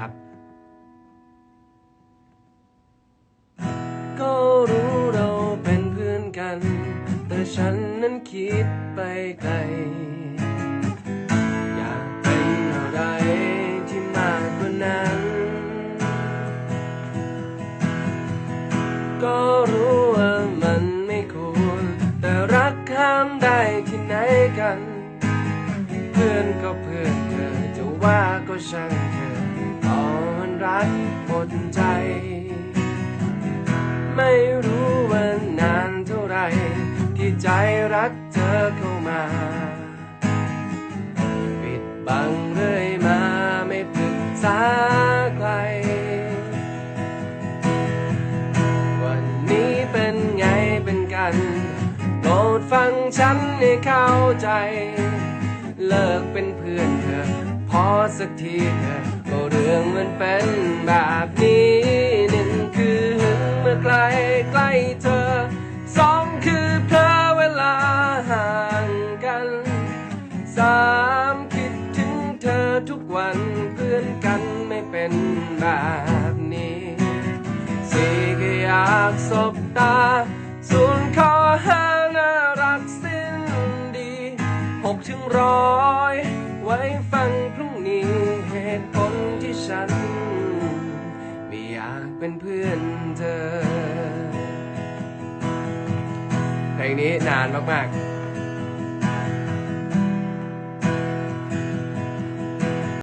ครับ ก็รู้เราเป็นเพื่อนกัน แต่ฉันนั้นคิดไปไกล อยากเป็นอะไรที่มากกว่านั้น ก็รู้ว่ามันไม่ควร แต่รักข้ามได้ที่ไหนกัน เพื่อนก็เพื่อนเธอจะว่าก็ช่าง รักหมดใจ ไม่รู้ว่านานเท่าไร ที่ใจรักเธอเข้ามา ปิดบังเรื่อยมาไม่ปรึกษาใคร วันนี้เป็นไงเป็นกันโปรดฟังฉันให้เข้าใจ เลิกเป็นเพื่อนเธอพอสักทีเธอก็เรื่องมันเป็น แบบนี้หนึ่งคือหึงเมื่อใกล้ใกล้เธอสองคือเพลอเวลาห่างกันสามคิดถึงเธอทุกวันเพื่อนกันไม่เป็นแบบนี้สี่ก็อยากสบตาส่วนข้อห้าน่ารักสิ้นดีหกถึงร้อยไว้ฟังพรุ่งนี้เหตุผลที่ฉัน เป็นเพื่อนเธอ เพลงนี้นานมาก ๆ